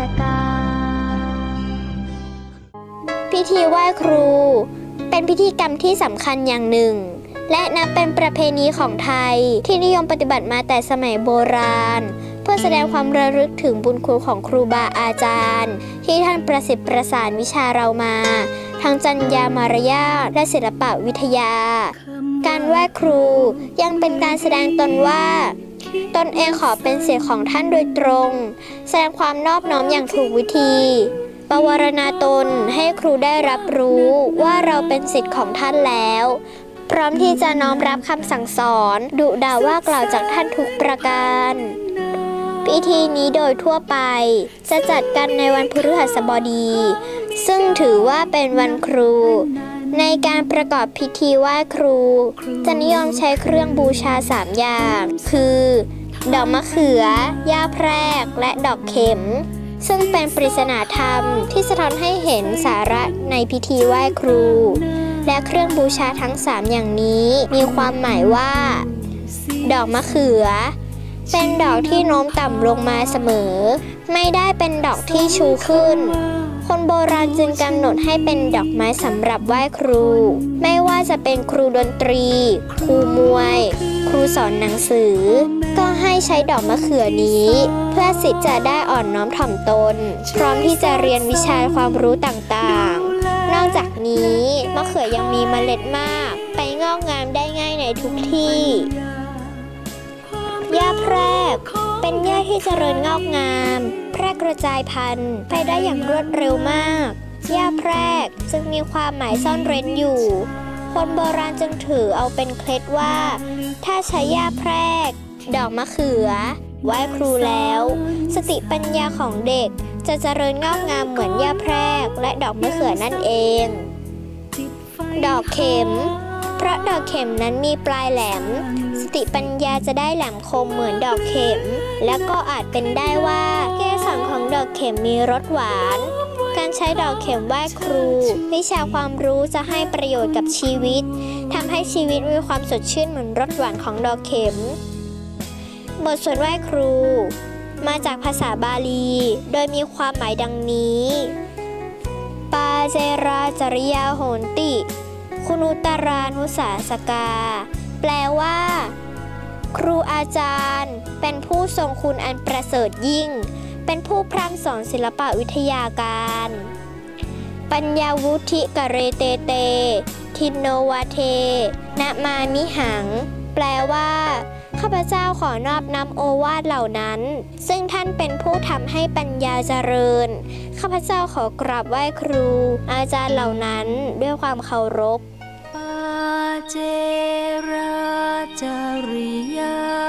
สกาพิธีไหว้ครู เป็นพิธีกรรมที่สำคัญอย่างหนึ่ง และนับเป็นประเพณีของไทยที่นิยมปฏิบัติมาแต่สมัยโบราณ เพื่อแสดงความระลึกถึงบุญคุณของครูบาอาจารย์ ที่ท่านประสิทธิ์ประสานวิชาเรามา ทั้งจัญญามารยาทและศิลปะวิทยา การไหว้ครูยังเป็นการแสดงตนว่า ตนเองขอเป็นเสียของท่านโดยตรง แสดงความนอบน้อมอย่างถูกวิธีปวารณาตนให้ครูได้รับรู้ว่าเราเป็นสิทธิ์ของท่านแล้ว พร้อมที่จะน้อมรับคำสั่งสอน ดุด่าว่ากล่าวจากท่านทุกประการ พิธีนี้โดยทั่วไป จะจัดกันในวันพฤหัสบดี ซึ่งถือว่าเป็นวันครู ในการประกอบพิธีไหว้ครู จะนิยมใช้เครื่องบูชาสามอย่าง คือ ดอกมะเขือ หญ้าแพรก และดอกเข็ม ซึ่งเป็นปริศนาธรรมที่สะท้อนให้เห็นสาระในพิธีไหว้ครู และเครื่องบูชาทั้งสามอย่างนี้มีความหมายว่า ดอกมะเขือ เป็นดอกที่โน้มต่ำลงมาเสมอ ไม่ได้เป็นดอกที่ชูขึ้น คนโบราณจึงกำหนดให้เป็นดอกไม้สำหรับไหว้ครู ไม่ว่าจะเป็นครูดนตรี ครูมวย ครูสอนหนังสือ ก็ให้ใช้ดอกมะเขือนี้ เพื่อสิทธิ์จะได้อ่อนน้อมถ่อมตน พร้อมที่จะเรียนวิชาความรู้ต่างๆ นอกจากนี้มะเขือยังมีเมล็ดมาก ไปงอกงามได้ง่ายในทุกที่ เป็นหญ้าที่เจริญงอกงาม แพร่กระจายพันธุ์ไปได้อย่างรวดเร็วมาก หญ้าแพรกจึงมีความหมายซ่อนเร้นอยู่ คนโบราณจึงถือเอาเป็นเคล็ดว่า ถ้าใช้หญ้าแพรก ดอกมะเขือไหว้ครูแล้ว สติปัญญาของเด็กจะเจริญงอกงามเหมือนหญ้าแพรกและดอกมะเขือนั่นเอง ดอกเข็ม เพราะดอกเข็มนั้นมีปลายแหลม สติปัญญาจะได้แหลมคมเหมือนดอกเข็ม และก็อาจเป็นได้ว่าเกสรของดอกเข็มมีรสหวาน การใช้ดอกเข็มไหว้ครู วิชาความรู้จะให้ประโยชน์กับชีวิตทำให้ชีวิตมีความสดชื่นเหมือนรสหวานของดอกเข็ม บทสวดไหว้ครู มาจากภาษาบาลี โดยมีความหมายดังนี้ ปาเจราจริยาโหนติ คุณุตารานุสาสกา แปลว่า ครูอาจารย์ เป็นผู้ทรงคุณอันประเสริฐยิ่ง เป็นผู้พร่ำสอนศิลปะวิทยาการ ปัญญาวุธิกะเรเตเต ทินโนวาเทนะมามิหัง แปลว่า ข้าพเจ้าขอนอบน้อมโอวาทเหล่านั้น ซึ่งท่านเป็นผู้ทำให้ปัญญาเจริญ ข้าพเจ้าขอกราบไหว้ครู อาจารย์เหล่านั้นด้วยความเคารพ เจราจริยาโห